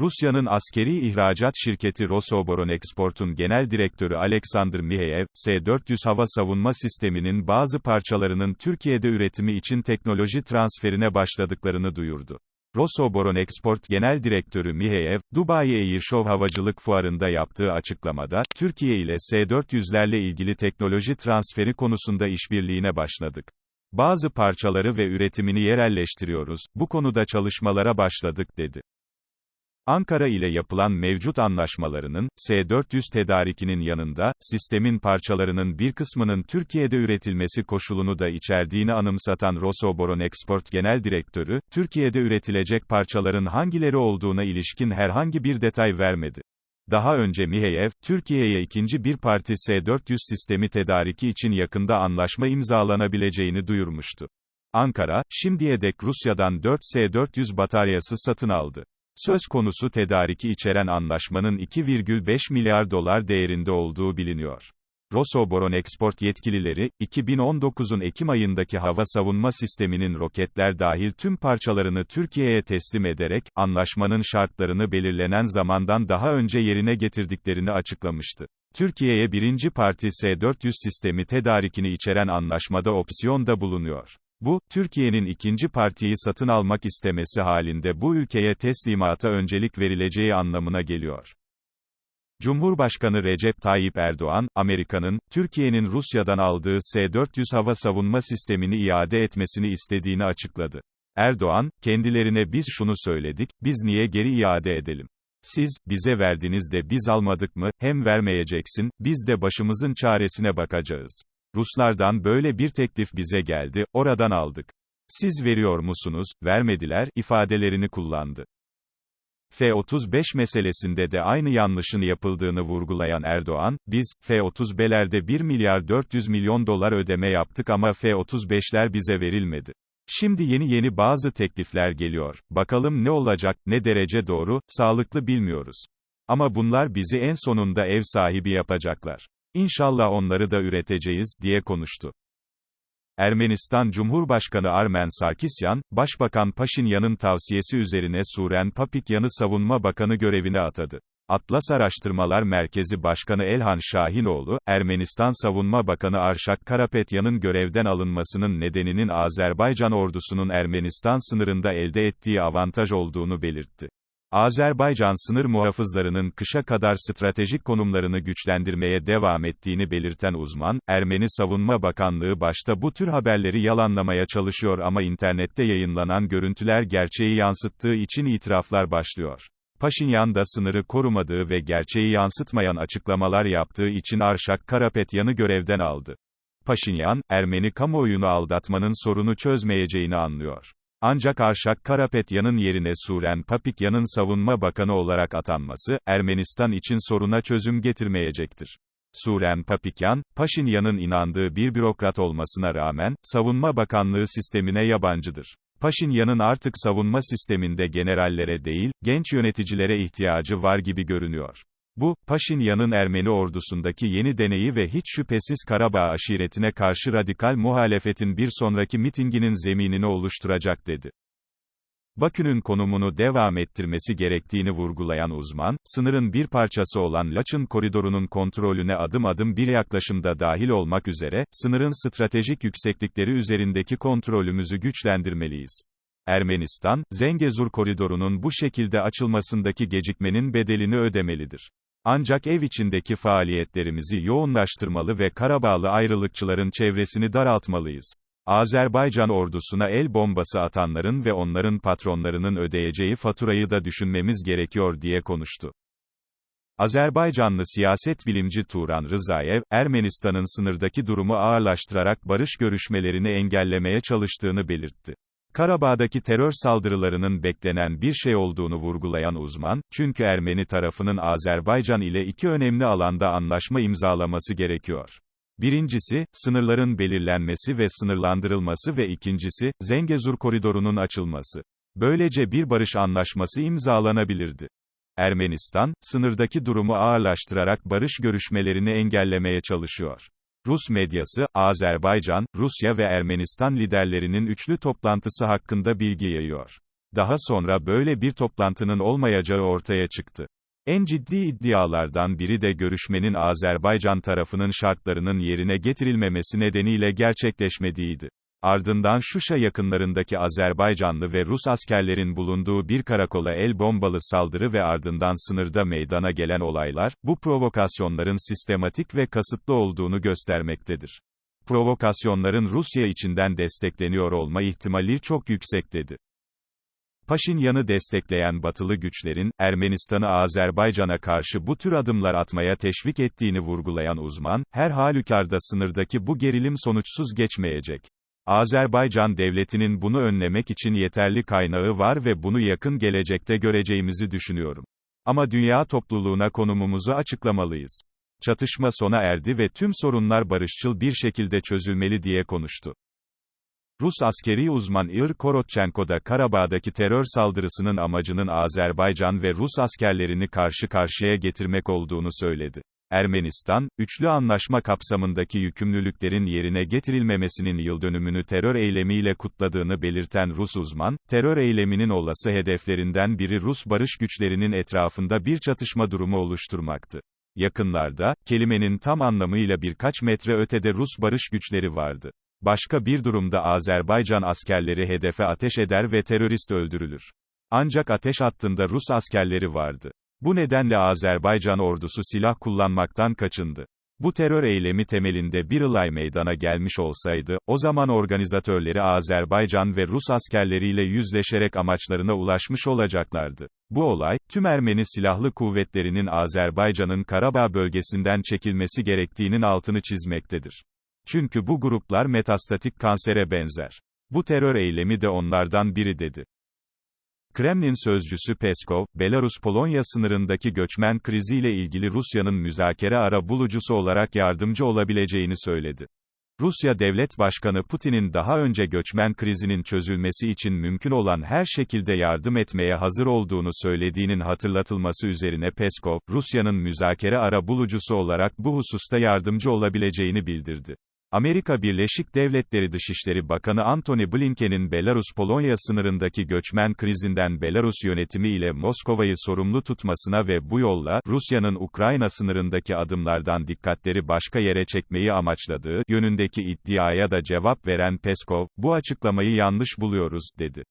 Rusya'nın askeri ihracat şirketi Rosoboronexport'un genel direktörü Alexander Miheyev, S-400 hava savunma sisteminin bazı parçalarının Türkiye'de üretimi için teknoloji transferine başladıklarını duyurdu. Rosoboronexport Genel Direktörü Miheyev, Dubai Airshow Havacılık Fuarı'nda yaptığı açıklamada, Türkiye ile S-400'lerle ilgili teknoloji transferi konusunda işbirliğine başladık. Bazı parçaları ve üretimini yerelleştiriyoruz, bu konuda çalışmalara başladık dedi. Ankara ile yapılan mevcut anlaşmalarının, S-400 tedarikinin yanında, sistemin parçalarının bir kısmının Türkiye'de üretilmesi koşulunu da içerdiğini anımsatan Rosoboron Export Genel Direktörü, Türkiye'de üretilecek parçaların hangileri olduğuna ilişkin herhangi bir detay vermedi. Daha önce Miheyev, Türkiye'ye ikinci bir parti S-400 sistemi tedariki için yakında anlaşma imzalanabileceğini duyurmuştu. Ankara, şimdiye dek Rusya'dan 4 S-400 bataryası satın aldı. Söz konusu tedariki içeren anlaşmanın 2,5 milyar dolar değerinde olduğu biliniyor. Rosoboron Export yetkilileri, 2019'un Ekim ayındaki hava savunma sisteminin roketler dahil tüm parçalarını Türkiye'ye teslim ederek, anlaşmanın şartlarını belirlenen zamandan daha önce yerine getirdiklerini açıklamıştı. Türkiye'ye birinci parti S-400 sistemi tedarikini içeren anlaşmada opsiyon da bulunuyor. Bu, Türkiye'nin ikinci partiyi satın almak istemesi halinde bu ülkeye teslimata öncelik verileceği anlamına geliyor. Cumhurbaşkanı Recep Tayyip Erdoğan, Amerika'nın, Türkiye'nin Rusya'dan aldığı S-400 hava savunma sistemini iade etmesini istediğini açıkladı. Erdoğan, kendilerine biz şunu söyledik, biz niye geri iade edelim? Siz, bize verdiniz de biz almadık mı, hem vermeyeceksin, biz de başımızın çaresine bakacağız. Ruslardan böyle bir teklif bize geldi, oradan aldık. Siz veriyor musunuz, vermediler, ifadelerini kullandı. F-35 meselesinde de aynı yanlışın yapıldığını vurgulayan Erdoğan, biz, F-35'lerde 1 milyar 400 milyon dolar ödeme yaptık ama F-35'ler bize verilmedi. Şimdi yeni yeni bazı teklifler geliyor. Bakalım ne olacak, ne derece doğru, sağlıklı bilmiyoruz. Ama bunlar bizi en sonunda ev sahibi yapacaklar. İnşallah onları da üreteceğiz, diye konuştu. Ermenistan Cumhurbaşkanı Armen Sarkisyan, Başbakan Paşinyan'ın tavsiyesi üzerine Suren Papikyan'ı Savunma Bakanı görevine atadı. Atlas Araştırmalar Merkezi Başkanı Elhan Şahinoğlu, Ermenistan Savunma Bakanı Arşak Karapetyan'ın görevden alınmasının nedeninin Azerbaycan ordusunun Ermenistan sınırında elde ettiği avantaj olduğunu belirtti. Azerbaycan sınır muhafızlarının kışa kadar stratejik konumlarını güçlendirmeye devam ettiğini belirten uzman, Ermeni Savunma Bakanlığı başta bu tür haberleri yalanlamaya çalışıyor ama internette yayınlanan görüntüler gerçeği yansıttığı için itiraflar başlıyor. Paşinyan da sınırı korumadığı ve gerçeği yansıtmayan açıklamalar yaptığı için Arşak Karapetyan'ı görevden aldı. Paşinyan, Ermeni kamuoyunu aldatmanın sorunu çözmeyeceğini anlıyor. Ancak Arşak Karapetyan'ın yerine Suren Papikyan'ın savunma bakanı olarak atanması, Ermenistan için soruna çözüm getirmeyecektir. Suren Papikyan, Paşinyan'ın inandığı bir bürokrat olmasına rağmen, savunma bakanlığı sistemine yabancıdır. Paşinyan'ın artık savunma sisteminde generallere değil, genç yöneticilere ihtiyacı var gibi görünüyor. Bu, Paşinyan'ın Ermeni ordusundaki yeni deneyi ve hiç şüphesiz Karabağ aşiretine karşı radikal muhalefetin bir sonraki mitinginin zeminini oluşturacak dedi. Bakü'nün konumunu devam ettirmesi gerektiğini vurgulayan uzman, sınırın bir parçası olan Laçın koridorunun kontrolüne adım adım bir yaklaşımda dahil olmak üzere, sınırın stratejik yükseklikleri üzerindeki kontrolümüzü güçlendirmeliyiz. Ermenistan, Zengezur koridorunun bu şekilde açılmasındaki gecikmenin bedelini ödemelidir. Ancak ev içindeki faaliyetlerimizi yoğunlaştırmalı ve Karabağlı ayrılıkçıların çevresini daraltmalıyız. Azerbaycan ordusuna el bombası atanların ve onların patronlarının ödeyeceği faturayı da düşünmemiz gerekiyor diye konuştu. Azerbaycanlı siyaset bilimci Turan Rızayev, Ermenistan'ın sınırdaki durumu ağırlaştırarak barış görüşmelerini engellemeye çalıştığını belirtti. Karabağ'daki terör saldırılarının beklenen bir şey olduğunu vurgulayan uzman, çünkü Ermeni tarafının Azerbaycan ile iki önemli alanda anlaşma imzalaması gerekiyor. Birincisi, sınırların belirlenmesi ve sınırlandırılması ve ikincisi, Zengezur koridorunun açılması. Böylece bir barış anlaşması imzalanabilirdi. Ermenistan, sınırdaki durumu ağırlaştırarak barış görüşmelerini engellemeye çalışıyor. Rus medyası, Azerbaycan, Rusya ve Ermenistan liderlerinin üçlü toplantısı hakkında bilgi yayıyor. Daha sonra böyle bir toplantının olmayacağı ortaya çıktı. En ciddi iddialardan biri de görüşmenin Azerbaycan tarafının şartlarının yerine getirilmemesi nedeniyle gerçekleşmediğiydi. Ardından Şuşa yakınlarındaki Azerbaycanlı ve Rus askerlerin bulunduğu bir karakola el bombalı saldırı ve ardından sınırda meydana gelen olaylar, bu provokasyonların sistematik ve kasıtlı olduğunu göstermektedir. Provokasyonların Rusya içinden destekleniyor olma ihtimali çok yüksek dedi. Paşinyan'ı destekleyen batılı güçlerin, Ermenistan'ı Azerbaycan'a karşı bu tür adımlar atmaya teşvik ettiğini vurgulayan uzman, her halükarda sınırdaki bu gerilim sonuçsuz geçmeyecek. Azerbaycan devletinin bunu önlemek için yeterli kaynağı var ve bunu yakın gelecekte göreceğimizi düşünüyorum. Ama dünya topluluğuna konumumuzu açıklamalıyız. Çatışma sona erdi ve tüm sorunlar barışçıl bir şekilde çözülmeli diye konuştu. Rus askeri uzman Ir Korotchenko da Karabağ'daki terör saldırısının amacının Azerbaycan ve Rus askerlerini karşı karşıya getirmek olduğunu söyledi. Ermenistan, üçlü anlaşma kapsamındaki yükümlülüklerin yerine getirilmemesinin yıldönümünü terör eylemiyle kutladığını belirten Rus uzman, terör eyleminin olası hedeflerinden biri Rus barış güçlerinin etrafında bir çatışma durumu oluşturmaktı. Yakınlarda, kelimenin tam anlamıyla birkaç metre ötede Rus barış güçleri vardı. Başka bir durumda Azerbaycan askerleri hedefe ateş eder ve terörist öldürülür. Ancak ateş hattında Rus askerleri vardı. Bu nedenle Azerbaycan ordusu silah kullanmaktan kaçındı. Bu terör eylemi temelinde bir olay meydana gelmiş olsaydı, o zaman organizatörleri Azerbaycan ve Rus askerleriyle yüzleşerek amaçlarına ulaşmış olacaklardı. Bu olay, tüm Ermeni silahlı kuvvetlerinin Azerbaycan'ın Karabağ bölgesinden çekilmesi gerektiğinin altını çizmektedir. Çünkü bu gruplar metastatik kansere benzer. Bu terör eylemi de onlardan biri dedi. Kremlin sözcüsü Peskov, Belarus-Polonya sınırındaki göçmen kriziyle ilgili Rusya'nın müzakere ara bulucusu olarak yardımcı olabileceğini söyledi. Rusya Devlet Başkanı Putin'in daha önce göçmen krizinin çözülmesi için mümkün olan her şekilde yardım etmeye hazır olduğunu söylediğinin hatırlatılması üzerine Peskov, Rusya'nın müzakere ara bulucusu olarak bu hususta yardımcı olabileceğini bildirdi. Amerika Birleşik Devletleri Dışişleri Bakanı Antony Blinken'in Belarus-Polonya sınırındaki göçmen krizinden Belarus yönetimi ile Moskova'yı sorumlu tutmasına ve bu yolla, Rusya'nın Ukrayna sınırındaki adımlardan dikkatleri başka yere çekmeyi amaçladığı, yönündeki iddiaya da cevap veren Peskov, bu açıklamayı yanlış buluyoruz, dedi.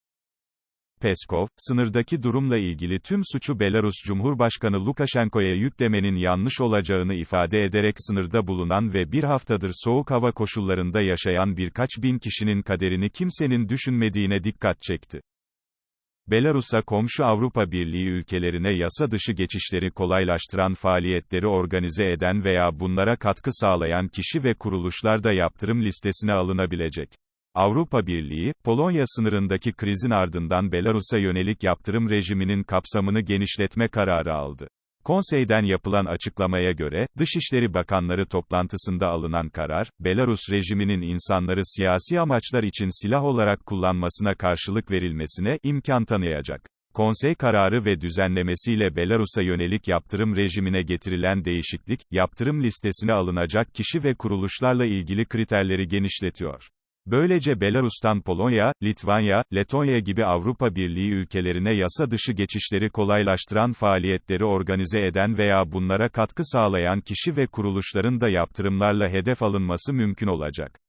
Peskov, sınırdaki durumla ilgili tüm suçu Belarus Cumhurbaşkanı Lukashenko'ya yüklemenin yanlış olacağını ifade ederek sınırda bulunan ve bir haftadır soğuk hava koşullarında yaşayan birkaç bin kişinin kaderini kimsenin düşünmediğine dikkat çekti. Belarus'a komşu Avrupa Birliği ülkelerine yasa dışı geçişleri kolaylaştıran faaliyetleri organize eden veya bunlara katkı sağlayan kişi ve kuruluşlar da yaptırım listesine alınabilecek. Avrupa Birliği, Polonya sınırındaki krizin ardından Belarus'a yönelik yaptırım rejiminin kapsamını genişletme kararı aldı. Konseyden yapılan açıklamaya göre, Dışişleri Bakanları toplantısında alınan karar, Belarus rejiminin insanları siyasi amaçlar için silah olarak kullanmasına karşılık verilmesine imkan tanıyacak. Konsey kararı ve düzenlemesiyle Belarus'a yönelik yaptırım rejimine getirilen değişiklik, yaptırım listesine alınacak kişi ve kuruluşlarla ilgili kriterleri genişletiyor. Böylece Belarus'tan Polonya, Litvanya, Letonya gibi Avrupa Birliği ülkelerine yasa dışı geçişleri kolaylaştıran faaliyetleri organize eden veya bunlara katkı sağlayan kişi ve kuruluşların da yaptırımlarla hedef alınması mümkün olacak.